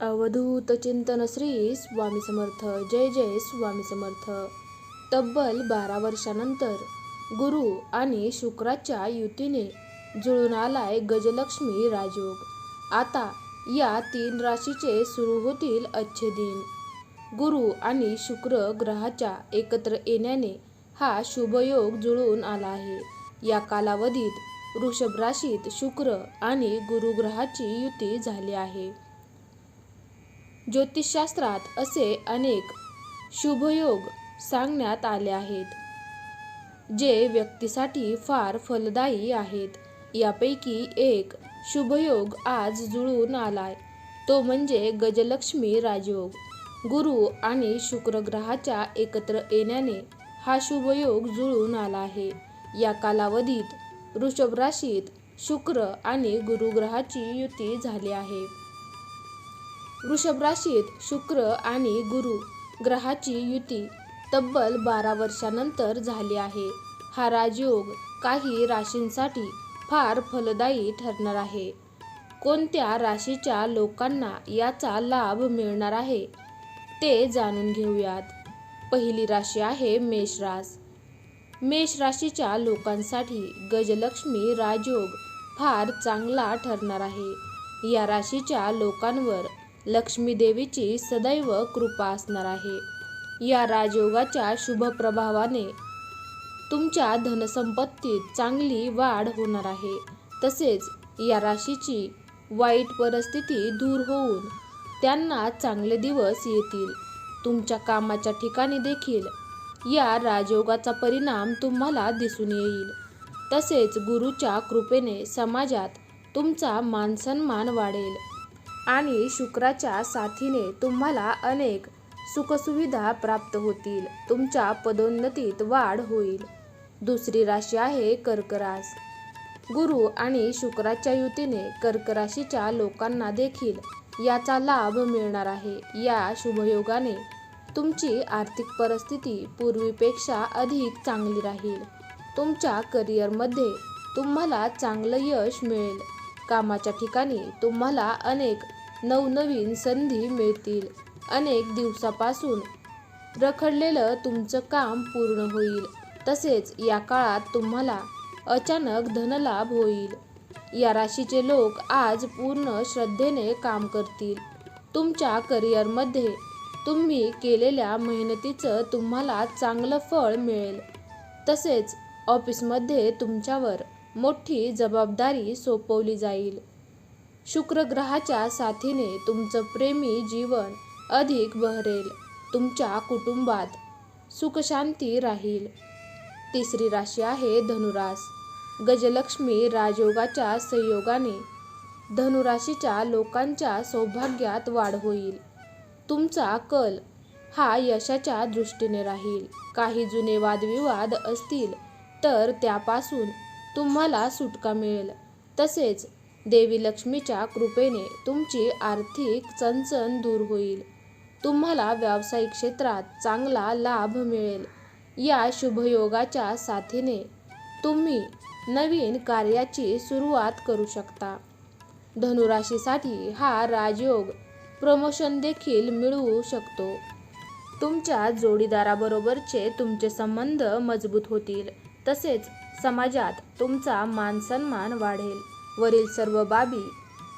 अवधूत चिंतन श्री स्वामी समर्थ. जय जय स्वामी समर्थ. तब्बल बारा वर्षानंतर गुरु आणि शुक्राच्या युतीने जुळून आलाय गजलक्ष्मी राजयोग. आता या तीन राशीचे सुरू होतील अच्छे दिन. गुरु आणि शुक्र ग्रहाच्या एकत्र येण्याने हा शुभयोग जुळून आला आहे. या कालावधीत वृषभ राशीत शुक्र आणि गुरुग्रहाची युती झाली आहे. ज्योतिषशास्त्रात असे अनेक शुभयोग सांगण्यात आले आहेत जे व्यक्तीसाठी फार फलदायी आहेत. यापैकी एक शुभयोग आज जुळून आलाय. तो म्हणजे गजलक्ष्मी राजयोग. गुरु आणि शुक्रग्रहाच्या एकत्र येण्याने हा शुभयोग जुळून आला आहे. या कालावधीत वृषभ राशीत शुक्र आणि गुरुग्रहाची युती झाली आहे. वृषभ राशीत शुक्र आणि गुरु ग्रहाची युती तब्बल बारा वर्षानंतर झाली आहे. हा राजयोग काही राशींसाठी फार फलदायी ठरणार आहे. कोणत्या राशीच्या लोकांना याचा लाभ मिळणार आहे ते जाणून घेऊयात. पहिली राशी आहे मेष रास. मेष राशीच्या लोकांसाठी गजलक्ष्मी राजयोग फार चांगला ठरणार आहे. या राशीच्या लोकांवर लक्ष्मी देवीची सदैव कृपा असणार आहे. या राजयोगाच्या शुभ प्रभावाने तुमच्या धनसंपत्तीत चांगली वाढ होणार आहे. तसेच या राशीची वाईट परिस्थिती दूर होऊन त्यांना चांगले दिवस येतील. तुमच्या कामाच्या ठिकाणी देखील या राजयोगाचा परिणाम तुम्हाला दिसून येईल. तसेच गुरुच्या कृपेने समाजात तुमचा मानसन्मान वाढेल. आणि शुक्राच्या साथीने तुम्हाला अनेक सुखसुविधा प्राप्त होतील. तुमच्या पदोन्नतीत वाढ होईल. दुसरी राशी आहे कर्करास. गुरु आणि शुक्राच्या युतीने कर्क राशीच्या लोकांना देखील याचा लाभ मिळणार आहे. या शुभयोगाने तुमची आर्थिक परिस्थिती पूर्वीपेक्षा अधिक चांगली राहील. तुमच्या करिअरमध्ये तुम्हाला चांगलं यश मिळेल. कामाच्या ठिकाणी तुम्हाला अनेक नवनवीन संधी मिळतील. अनेक दिवसापासून रखडलेलं तुमचं काम पूर्ण होईल. तसेच या काळात तुम्हाला अचानक धनलाभ होईल. या राशीचे लोक आज पूर्ण श्रद्धेने काम करतील. तुमच्या करिअरमध्ये तुम्ही केलेल्या मेहनतीचं तुम्हाला चांगलं फळ मिळेल. तसेच ऑफिसमध्ये तुमच्यावर मोठी जबाबदारी सोपवली जाईल. शुक्र ग्रहाच्या साथीने तुमचं प्रेमी जीवन अधिक बहरेल. तुमच्या कुटुंबात सुखशांती राहील. तिसरी राशी आहे धनुरास. गजलक्ष्मी राजयोगाच्या संयोगाने धनुराशीच्या लोकांच्या सौभाग्यात वाढ होईल. तुमचा कल हा यशाच्या दृष्टीने राहील. काही जुने वादविवाद असतील तर त्यापासून तुम्हाला सुटका मिळेल. तसेच देवी लक्ष्मीच्या कृपेने तुमची आर्थिक चणचण दूर होईल. तुम्हाला व्यावसायिक क्षेत्रात चांगला लाभ मिळेल. या शुभयोगाच्या साथीने तुम्ही नवीन कार्याची सुरुवात करू शकता. धनुराशीसाठी हा राजयोग प्रमोशन देखील मिळवू शकतो. तुमच्या जोडीदाराबरोबरचे तुमचे संबंध मजबूत होतील. तसेच समाजात तुमचा मानसन्मान वाढेल. वरील सर्व बाबी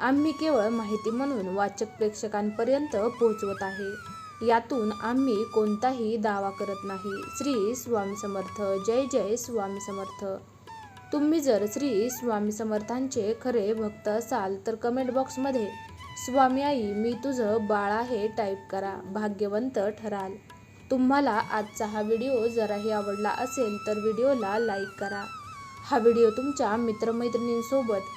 आम्ही केवळ माहिती म्हणून वाचक प्रेक्षकांपर्यंत पोहोचवत आहे. यातून आम्ही कोणताही दावा करत नाही. श्री स्वामी समर्थ. जय जय स्वामी समर्थ. तुम्ही जर श्री स्वामी समर्थांचे खरे भक्त असाल तर कमेंट बॉक्समध्ये स्वामी आई मी तुझं बाळ आहे टाईप करा. भाग्यवंत ठराल. तुम्हाला आजचा हा व्हिडिओ जराही आवडला असेल तर व्हिडिओला लाईक करा. हा व्हिडिओ तुमच्या मित्रमैत्रिणींसोबत